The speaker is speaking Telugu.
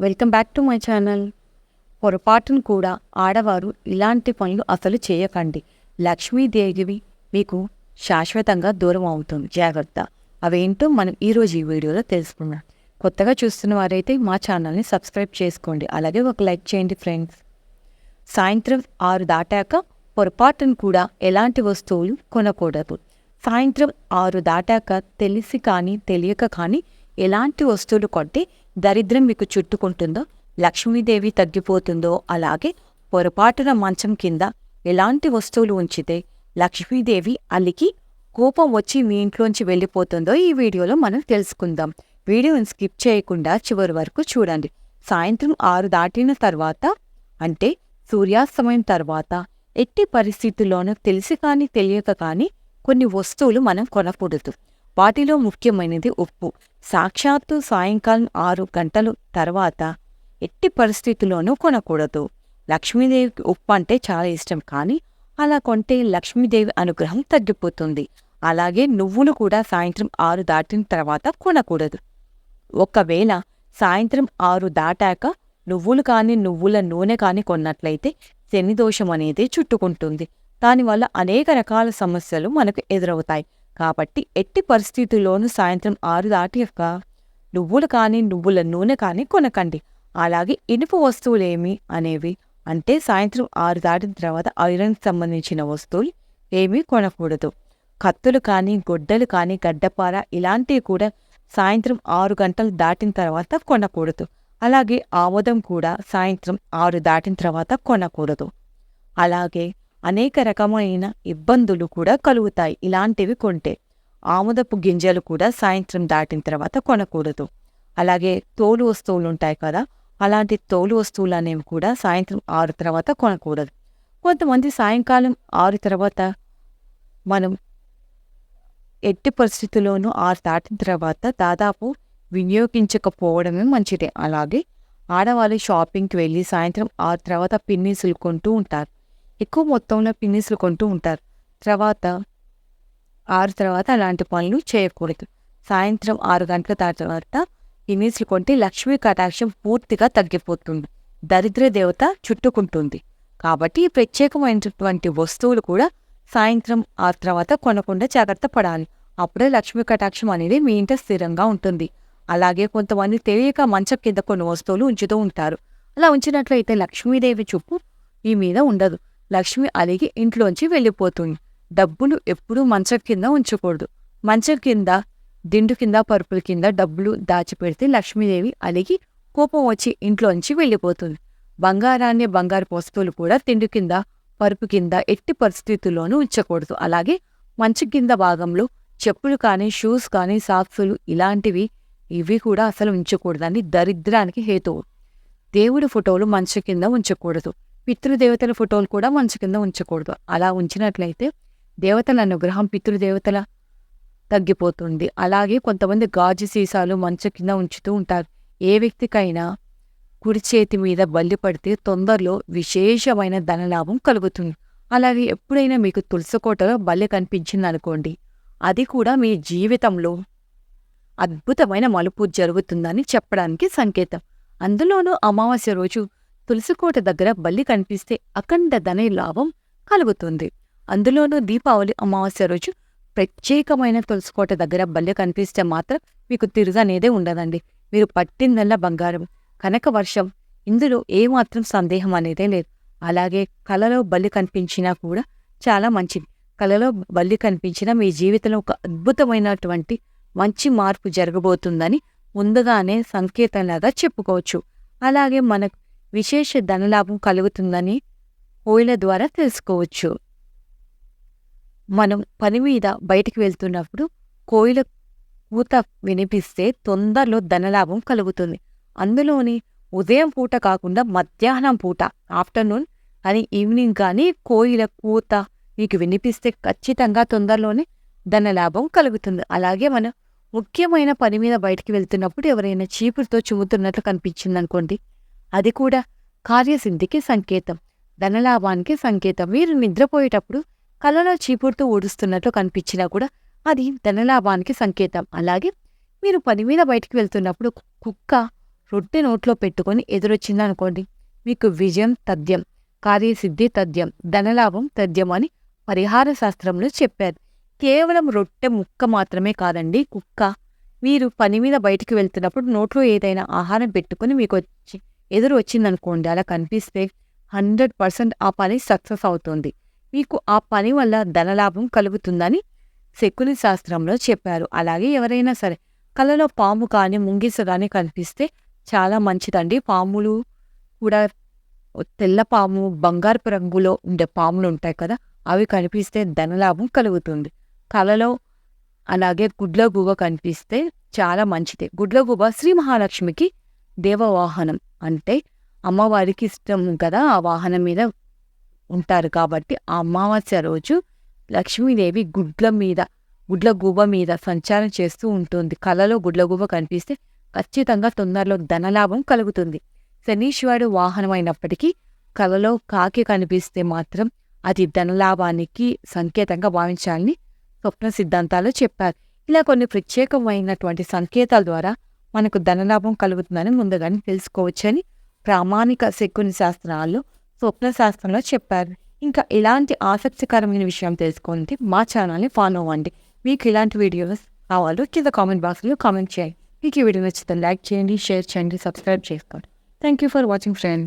Welcome back to my channel. పొరపాటును కూడా ఆడవారు ఇలాంటి పనులు అసలు చేయకండి. లక్ష్మీదేవి మీకు శాశ్వతంగా దూరం అవుతుంది. జాగ్రత్త. అవేంటో మనం ఈరోజు ఈ వీడియోలో తెలుసుకున్నాం కొత్తగా చూస్తున్న వారైతే మా ఛానల్ని సబ్స్క్రైబ్ చేసుకోండి. అలాగే ఒక లైక్ చేయండి ఫ్రెండ్స్. సాయంత్రం ఆరు దాటాక పొరపాటును కూడా ఎలాంటి వస్తువులు కొనకూడదు. సాయంత్రం ఆరు దాటాక తెలిసి కానీ తెలియక కానీ ఎలాంటి వస్తువులు కొంటే దరిద్రం మీకు చుట్టుకుంటుందో లక్ష్మీదేవి తగ్గిపోతుందో అలాగే పొరపాటున మంచం కింద ఎలాంటి వస్తువులు ఉంచితే లక్ష్మీదేవి అలికి కోపం వచ్చి మీ ఇంట్లోంచి వెళ్ళిపోతుందో ఈ వీడియోలో మనం తెలుసుకుందాం. వీడియోని స్కిప్ చేయకుండా చివరి వరకు చూడండి. సాయంత్రం ఆరు దాటిన తర్వాత అంటే సూర్యాస్తమయం తర్వాత ఎట్టి పరిస్థితుల్లోనూ తెలిసి కానీ తెలియక కానీ కొన్ని వస్తువులు మనం కొనకూడదు. వాటిలో ముఖ్యమైనది ఉప్పు. సాక్షాత్తు సాయంకాలం ఆరు గంటలు తర్వాత ఎట్టి పరిస్థితుల్లోనూ కొనకూడదు. లక్ష్మీదేవికి ఉప్పు అంటే చాలా ఇష్టం కానీ అలా కొంటే లక్ష్మీదేవి అనుగ్రహం తగ్గిపోతుంది. అలాగే నువ్వులు కూడా సాయంత్రం ఆరు దాటిన తర్వాత కొనకూడదు. ఒకవేళ సాయంత్రం ఆరు దాటాక నువ్వులు కాని నువ్వుల నూనె కాని కొన్నట్లయితే శని దోషం అనేది చుట్టుకుంటుంది. దానివల్ల అనేక రకాల సమస్యలు మనకు ఎదురవుతాయి. కాబట్టి ఎట్టి పరిస్థితుల్లోనూ సాయంత్రం ఆరు దాటియక నువ్వులు కాని నువ్వుల నూనె కానీ కొనకండి. అలాగే ఇనుప వస్తువులేమి అనేవి అంటే సాయంత్రం ఆరు దాటిన తర్వాత ఐరన్కి సంబంధించిన వస్తువులు ఏమీ కొనకూడదు. కత్తులు కానీ గొడ్డలు కానీ గడ్డపార ఇలాంటివి కూడా సాయంత్రం ఆరు గంటలు దాటిన తర్వాత కొనకూడదు. అలాగే ఆమోదం కూడా సాయంత్రం ఆరు దాటిన తర్వాత కొనకూడదు. అలాగే అనేక రకమైన ఇబ్బందులు కూడా కలుగుతాయి. ఇలాంటివి కొంటే ఆముదపు గింజలు కూడా సాయంత్రం దాటిన తర్వాత కొనకూడదు. అలాగే తోలు వస్తువులు ఉంటాయి కదా అలాంటి తోలు వస్తువులు అనేవి కూడా సాయంత్రం ఆరు తర్వాత కొనకూడదు. కొంతమంది సాయంకాలం ఆరు తర్వాత మనం ఎట్టి పరిస్థితుల్లోనూ ఆరు దాటిన తర్వాత దాదాపు వినియోగించకపోవడమే మంచిదే. అలాగే ఆడవాళ్ళు షాపింగ్కి వెళ్ళి సాయంత్రం ఆరు తర్వాత పిన్నీసులు కొంటూ ఉంటారు. ఎక్కువ మొత్తంలో పిన్నీసులు కొంటూ ఉంటారు. తర్వాత ఆరు తర్వాత అలాంటి పనులు చేయకూడదు. సాయంత్రం ఆరు గంటల తర్వాత పిన్నీసులు కొంటే లక్ష్మీ కటాక్షం పూర్తిగా తగ్గిపోతుంది. దరిద్ర దేవత చుట్టుకుంటుంది. కాబట్టి ఈ ప్రత్యేకమైనటువంటి వస్తువులు కూడా సాయంత్రం ఆ తర్వాత కొనకుండా జాగ్రత్త పడాలి. అప్పుడే లక్ష్మీ కటాక్షం అనేది మీ ఇంట స్థిరంగా ఉంటుంది. అలాగే కొంతమంది తెలియక మంచం కింద కొన్ని వస్తువులు ఉంచుతూ ఉంటారు. అలా ఉంచినట్లయితే లక్ష్మీదేవి చూపు ఈ మీద ఉండదు. లక్ష్మి అలిగి ఇంట్లోంచి వెళ్ళిపోతుంది. డబ్బులు ఎప్పుడూ మంచం కింద ఉంచకూడదు. మంచం కింద దిండు కింద పరుపుల కింద డబ్బులు దాచిపెడితే లక్ష్మీదేవి అలిగి కోపం వచ్చి ఇంట్లోంచి వెళ్ళిపోతుంది. బంగారాన్ని బంగారు వస్తువులు కూడా తిండి కింద పరుపు కింద ఎట్టి పరిస్థితుల్లోనూ ఉంచకూడదు. అలాగే మంచం కింద భాగంలో చెప్పులు కానీ షూస్ కానీ సాక్సులు ఇలాంటివి ఇవి కూడా అసలు ఉంచకూడదని దరిద్రానికి హేతువు. దేవుడి ఫోటోలు మంచం కింద ఉంచకూడదు. పితృదేవతల ఫోటోలు కూడా మంచు కింద ఉంచకూడదు. అలా ఉంచినట్లయితే దేవతల అనుగ్రహం పితృదేవతల తగ్గిపోతుంది. అలాగే కొంతమంది గాజు సీసాలు మంచు కింద ఉంచుతూ ఉంటారు. ఏ వ్యక్తికైనా కుడి చేతి మీద బల్లి పడితే తొందరలో విశేషమైన ధనలాభం కలుగుతుంది. అలాగే ఎప్పుడైనా మీకు తులసికోటలో బల్లి కనిపించిందనుకోండి అది కూడా మీ జీవితంలో అద్భుతమైన మలుపు జరుగుతుందని చెప్పడానికి సంకేతం. అందులోనూ అమావాస్య రోజు తులసికోట దగ్గర బల్లి కనిపిస్తే అఖండ ధన లాభం కలుగుతుంది. అందులోనూ దీపావళి అమావాస్య రోజు ప్రత్యేకమైన తులసికోట దగ్గర బల్లి కనిపిస్తే మాత్రం మీకు తిరుగనేదే ఉండదండి. మీరు పట్టిందల్లా బంగారం. కనక వర్షం ఇందులో ఏమాత్రం సందేహం అనేదే లేదు. అలాగే కలలో బల్లి కనిపించినా కూడా చాలా మంచిది. కలలో బల్లి కనిపించినా మీ జీవితంలో ఒక అద్భుతమైనటువంటి మంచి మార్పు జరగబోతుందని ముందుగానే సంకేతంలాగా చెప్పుకోవచ్చు. అలాగే మనకు విశేష ధనలాభం కలుగుతుందని ఓయిల ద్వారా తెలుసుకోవచ్చు. మనం పని మీద బయటికి వెళ్తున్నప్పుడు కోయిల కూత వినిపిస్తే తొందరలో ధనలాభం కలుగుతుంది. అందులోని ఉదయం పూట కాకుండా మధ్యాహ్నం పూట ఆఫ్టర్నూన్ అని ఈవినింగ్ కానీ కోయిల కూత మీకు వినిపిస్తే ఖచ్చితంగా తొందరలోనే ధనలాభం కలుగుతుంది. అలాగే మనం ముఖ్యమైన పని మీద బయటికి వెళ్తున్నప్పుడు ఎవరైనా చీపురుతో చుమ్ముతున్నట్లు కనిపించిందనుకోండి అది కూడా కార్యసిద్ధికి సంకేతం. ధనలాభానికి సంకేతం. మీరు నిద్రపోయేటప్పుడు కళ్ళలో చీపురుతో ఊడుస్తున్నట్లు కనిపించినా కూడా అది ధనలాభానికి సంకేతం. అలాగే మీరు పని మీద బయటికి వెళ్తున్నప్పుడు కుక్క రొట్టె నోట్లో పెట్టుకొని ఎదురొచ్చిందనుకోండి మీకు విజయం తథ్యం కార్యసిద్ధి తథ్యం ధనలాభం తథ్యం అని పరిహార శాస్త్రంలో చెప్పారు. కేవలం రొట్టె ముక్క మాత్రమే కాదండి కుక్క. మీరు పని మీద బయటికి వెళ్తున్నప్పుడు నోట్లో ఏదైనా ఆహారం పెట్టుకుని మీకు వచ్చి ఎదురు వచ్చిందనుకోండి అలా కనిపిస్తే హండ్రెడ్ పర్సెంట్ ఆ పని సక్సెస్ అవుతుంది. మీకు ఆ పని వల్ల ధనలాభం కలుగుతుందని శకుని శాస్త్రంలో చెప్పారు. అలాగే ఎవరైనా సరే కళలో పాము కానీ ముంగిస కానీ కనిపిస్తే చాలా మంచిదండి. పాములు కూడా తెల్ల పాము బంగారపు రంగులో ఉండే పాములు ఉంటాయి కదా అవి కనిపిస్తే ధనలాభం కలుగుతుంది. కళలో అలాగే గుడ్లగూబ కనిపిస్తే చాలా మంచిది. గుడ్లగూబ శ్రీ మహాలక్ష్మికి దేవవాహనం అంటే అమ్మవారికి ఇష్టం కదా ఆ వాహనం మీద ఉంటారు కాబట్టి ఆ అమావాస్య రోజు లక్ష్మీదేవి గుడ్ల మీద గుడ్లగూబ మీద సంచారం చేస్తూ ఉంటుంది. కలలో గుడ్లగూబ కనిపిస్తే ఖచ్చితంగా తొందరలో ధనలాభం కలుగుతుంది. శనీశ్వరుడు వాహనం అయినప్పటికీ కలలో కాకి కనిపిస్తే మాత్రం అది ధనలాభానికి సంకేతంగా భావించాలని స్వప్న సిద్ధాంతాలు చెప్పారు. ఇలా కొన్ని ప్రత్యేకమైనటువంటి సంకేతాల ద్వారా మనకు ధనలాభం కలుగుతుందని ముందుగానే తెలుసుకోవచ్చని ప్రామాణిక శకుని శాస్త్రాల్లో స్వప్న శాస్త్రంలో చెప్పారు. ఇంకా ఇలాంటి ఆసక్తికరమైన విషయం తెలుసుకుంటే మా ఛానల్ని ఫాలో అవ్వండి. మీకు ఇలాంటి వీడియోస్ కావాలో కింద కామెంట్ బాక్స్లో కామెంట్ చేయండి. మీకు ఈ వీడియో నచ్చితే లైక్ చేయండి షేర్ చేయండి సబ్స్క్రైబ్ చేసుకోండి. Thank you for watching friend